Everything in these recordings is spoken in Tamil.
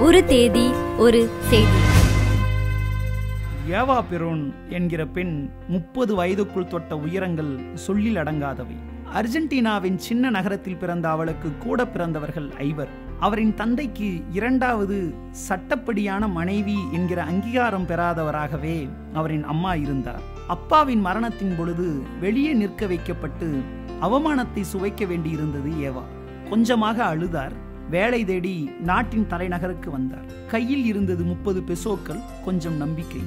ஒரு தேதி ஒரு செய்தி. ஏவா பெரோன் என்கிற பெண் முப்பது வயதுக்குள் தொட்ட உயரங்கள் சொல்லில் அடங்காதவை. அர்ஜென்டினாவின் சின்ன நகரத்தில் பிறந்த அவளுக்கு கூட பிறந்தவர்கள் ஐவர். அவரின் தந்தைக்கு இரண்டாவது சட்டப்படியான மனைவி என்கிற அங்கீகாரம் பெறாதவராகவே அவரின் அம்மா இருந்தார். அப்பாவின் மரணத்தின் பொழுது வெளியே நிற்க வைக்கப்பட்டு அவமானத்தை சுவைக்க வேண்டியிருந்தது ஏவா. கொஞ்சமாக அழுதார். வேலை தேடி நாட்டின் தலைநகருக்கு வந்தார். கையில் இருந்தது முப்பது பெசோக்கள் கொஞ்சம் நம்பிக்கை.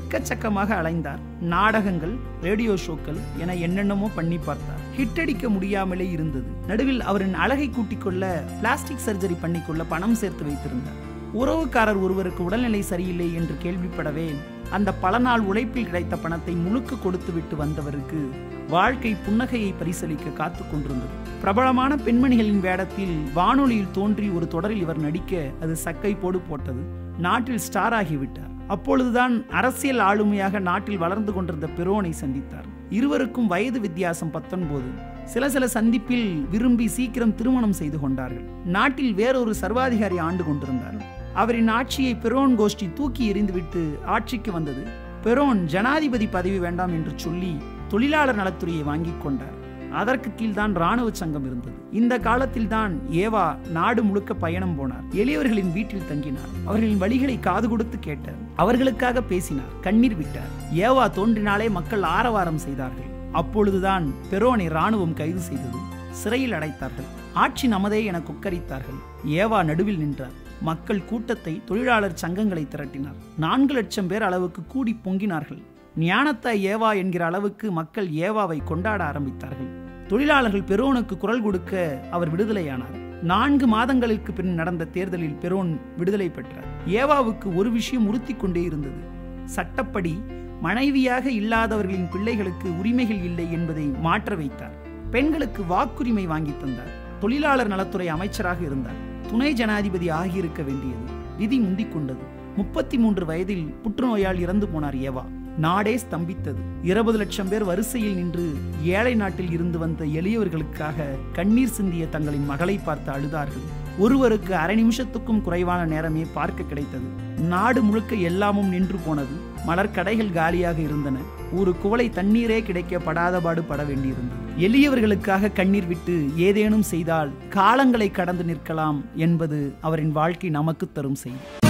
எக்கச்சக்கமாக அலைந்தார். நாடகங்கள் ரேடியோ ஷோக்கள் என என்னென்னமோ பண்ணி பார்த்தார். ஹிட் அடிக்க முடியாமலே இருந்தது. நடுவில் அவரின் அழகை கூட்டிக் கொள்ள பிளாஸ்டிக் சர்ஜரி பண்ணிக்கொள்ள பணம் சேர்த்து வைத்திருந்தார். உறவுக்காரர் ஒருவருக்கு உடல்நிலை சரியில்லை என்று கேள்விப்படவே அந்த பல நாள் உழைப்பில் கிடைத்த பணத்தை முழுக்க கொடுத்து விட்டு வந்தவருக்கு வாழ்க்கை புன்னகையை பரிசளிக்க காத்து கொண்டிருந்தது. பிரபலமான பெண்மணிகளின் வேடத்தில் வானொலியில் தோன்றி ஒரு தொடரில் இவர் நடிக்க அது சக்கை போடு போட்டது. நாட்டில் ஸ்டார் ஆகிவிட்டார். அப்பொழுதுதான் அரசியல் ஆளுமையாக நாட்டில் வளர்ந்து கொண்டிருந்த பெரோனை சந்தித்தார். இருவருக்கும் வயது வித்தியாசம் பத்தொன்பது. சில சில சந்திப்பில் விரும்பி சீக்கிரம் திருமணம் செய்து கொண்டார்கள். நாட்டில் வேறொரு சர்வாதிகாரி ஆண்டு கொண்டிருந்தார்கள். அவரின் ஆட்சியை பெரோன் கோஷ்டி தூக்கி எறிந்துவிட்டு ஆட்சிக்கு வந்தது. பெரோன் ஜனாதிபதி பதவி வேண்டாம் என்று சொல்லி தொழிலாளர் நலத்துறையை வாங்கிக் கொண்டார். அதற்கு கீழ்தான் ராணுவ சங்கம் இருந்தது. இந்த காலத்தில் தான் ஏவா நாடு முழுக்க பயணம் போனார். எளியவர்களின் வீட்டில் தங்கினார். அவர்களின் வழிகளை காது கொடுத்து கேட்டார். அவர்களுக்காக பேசினார். கண்ணீர் விட்டார். ஏவா தோன்றினாலே மக்கள் ஆரவாரம் செய்தார்கள். அப்பொழுதுதான் பெரோனை ராணுவம் கைது செய்தது. சிறையில் அடைத்தார்கள். ஆட்சி நமதே என கொக்கரித்தார்கள். ஏவா நடுவில் நின்றார். மக்கள் கூட்டத்தை தொழிலாளர் சங்கங்களை திரட்டினார். நான்கு லட்சம் பேர் அளவுக்கு கூடி பொங்கினார்கள். ஞானத்த ஏவா என்கிற அளவுக்கு மக்கள் ஏவாவை கொண்டாட ஆரம்பித்தார்கள். தொழிலாளர்கள் பெரோனுக்கு குரல் கொடுக்க அவர் விடுதலையானார். நான்கு மாதங்களுக்கு பின் நடந்த தேர்தலில் பெரோன் விடுதலை பெற்றார். ஏவாவுக்கு ஒரு விஷயம் உறுத்தி கொண்டே இருந்தது. சட்டப்படி மனைவியாக இல்லாதவர்களின் பிள்ளைகளுக்கு உரிமைகள் இல்லை என்பதை மாற்ற வைத்தார். பெண்களுக்கு வாக்குரிமை வாங்கி தந்தார். தொழிலாளர் நலத்துறை அமைச்சராக இருந்தார். துணை ஜனாதிபதி ஆகியிருக்க வேண்டியது. விதி முந்திக் கொண்டது முப்பத்தி மூன்று வயதில் புற்றுநோயால் இறந்து போனார் ஏவா. நாடே ஸ்தம்பித்தது. இருபது லட்சம் பேர் வரிசையில் நின்று ஏழை நாட்டில் இருந்து வந்த எளியவர்களுக்காக கண்ணீர் சிந்திய தங்களின் மகளை பார்த்து அழுதார்கள். ஒருவருக்கு அரை நிமிஷத்துக்கும் குறைவான நேரமே பார்க்க கிடைத்தது. நாடு முழுக்க எல்லாமும் நின்று போனது. மலர்கடைகள் காலியாக இருந்தன. ஒரு குவளை தண்ணீரே கிடைக்க படாதபாடு பட வேண்டியிருந்தது. எளியவர்களுக்காக கண்ணீர் விட்டு ஏதேனும் செய்தால் காலங்களை கடந்து நிற்கலாம் என்பது அவரின் வாழ்க்கை நமக்கு தரும் செய்தி.